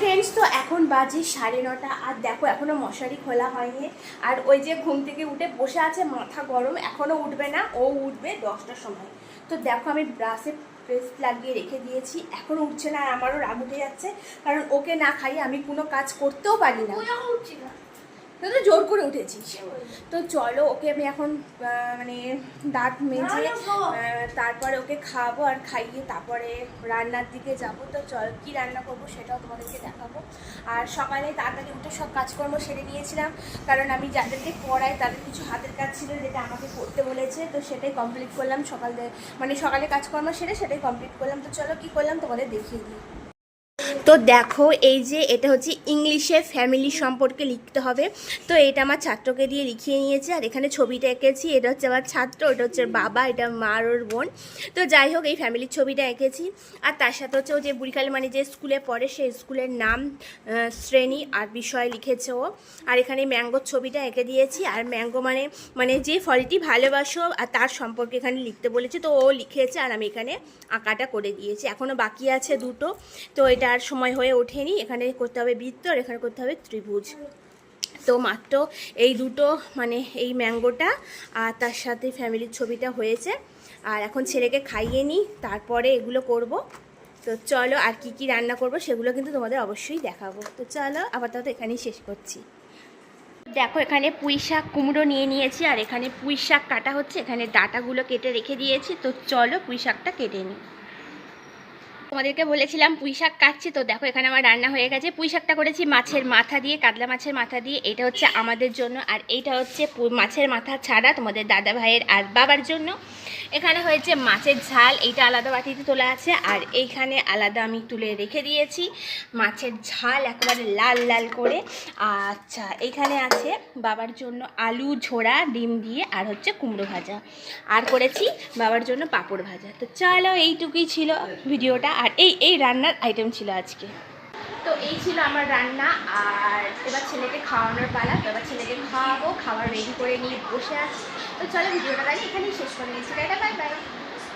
Friends তো এখন বাজে সাড়ে নটা। আর দেখো এখনও মশারি খোলা হয়নি। আর ওই যে ঘুম থেকে উঠে বসে আছে, মাথা গরম এখনও উঠবে না, ও উঠবে দশটার সময়। তো দেখো, আমি ব্রাশে পেস্ট লাগিয়ে রেখে দিয়েছি। এখনও উঠছে না আর আমারও রাগ উঠে যাচ্ছে। কারণ ওকে না খাইয়ে আমি কোনো কাজ করতেও পারি না। তো জোর করে উঠেছিস। তো চলো ওকে আমি এখন মানে দাঁত মেজে তারপরে ওকে খাওয়াবো আর খাইয়ে তারপরে রান্নার দিকে যাব। তো চল কি রান্না করব সেটাও তোমাদেরকে দেখাবো। আর সকালে তাড়াতাড়ি উঠে সব কাজকর্ম সেরে নিয়েছিলাম। কারণ আমি যাদেরকে পড়াই তাদের কিছু হাতের কাজ ছিল যেটা আমাকে করতে বলেছে। তো সেটাই কমপ্লিট করলাম সকাল মানে সকালে কাজকর্ম সেরে সেটাই কমপ্লিট করলাম। তো চলো কি করলাম তোমাদের দেখিয়ে দিই। তো দেখো, এই যে এটা হচ্ছে ইংলিশে ফ্যামিলি সম্পর্কে লিখতে হবে। তো এটা আমার ছাত্রকে দিয়ে লিখিয়ে নিয়েছে, আর এখানে ছবিটা এঁকেছি। এটা হচ্ছে আমার ছাত্র এটা হচ্ছে বাবা, এটা মার ওর বোন। তো যাই হোক, এই ফ্যামিলির ছবিটা এঁকেছি। আর তার সাথে হচ্ছে ও যে বুড়িখালি মানে যে স্কুলে পড়ে, সেই স্কুলের নাম শ্রেণি আর বিষয় লিখেছে ও। আর এখানে ম্যাঙ্গোর ছবিটা এঁকে দিয়েছি। আর ম্যাঙ্গো মানে মানে যে ফলটি ভালোবাসো, আর তার সম্পর্কে এখানে লিখতে বলেছে। তো ও লিখেছে, আর আমি এখানে আঁকাটা করে দিয়েছি। এখনও বাকি আছে দুটো। তো এটা আর সময় হয়ে ওঠেনি। এখানে করতে হবে বৃত্ত আর এখানে করতে হবে ত্রিভুজ। তো মাত্র এই দুটো মানে এই ম্যাঙ্গোটা আর তার সাথে ফ্যামিলির ছবিটা হয়েছে। আর এখন ছেলেকে খাইয়ে নিই, তারপরে এগুলো করব। তো চলো আর কি কি রান্না করব সেগুলো কিন্তু তোমাদের অবশ্যই দেখাবো। তো চলো আবার আপাতত এখানেই শেষ করছি। দেখো এখানে পুঁই শাক কুমড়ো নিয়ে নিয়েছি আর এখানে পুঁই শাক কাটা হচ্ছে। এখানে ডাটাগুলো কেটে রেখে দিয়েছি। তো চলো পুঁই শাকটা কেটে নিই। তোমাদেরকে বলেছিলাম পুঁই শাক কাটছি, তো দেখো এখানে আমার রান্না হয়ে গেছে। পুঁই শাকটা করেছি মাছের মাথা দিয়ে, কাতলা মাছের মাথা দিয়ে। এটা হচ্ছে আমাদের জন্য, আর এইটা হচ্ছে মাছের মাথা ছাড়া তোমাদের দাদা ভাইয়ের আর বাবার জন্য। এখানে হয়েছে মাছের ঝাল, এইটা আলাদা বাটিতে তোলা আছে, আর এইখানে আলাদা আমি তুলে রেখে দিয়েছি। মাছের ঝাল একেবারে লাল লাল করে। আচ্ছা এইখানে আছে বাবার জন্য আলু ঝোড়া, ডিম দিয়ে, আর হচ্ছে কুমড়ো ভাজা। আর করেছি বাবার জন্য পাঁপড় ভাজা। তো চলো, এইটুকুই ছিল ভিডিওটা, আর এই এই রান্নার আইটেম ছিল আজকে। তো এই ছিল আমার রান্না, আর এবার ছেলেকে খাওয়ানোর পালা। তো এবার ছেলেকে খাওয়াবো, খাবার রেডি করে নিয়ে বসে আছি। তো চলো, ভিডিওটা তাহলে এখানেই শেষ করে নিচ্ছি এটা বাই বাই।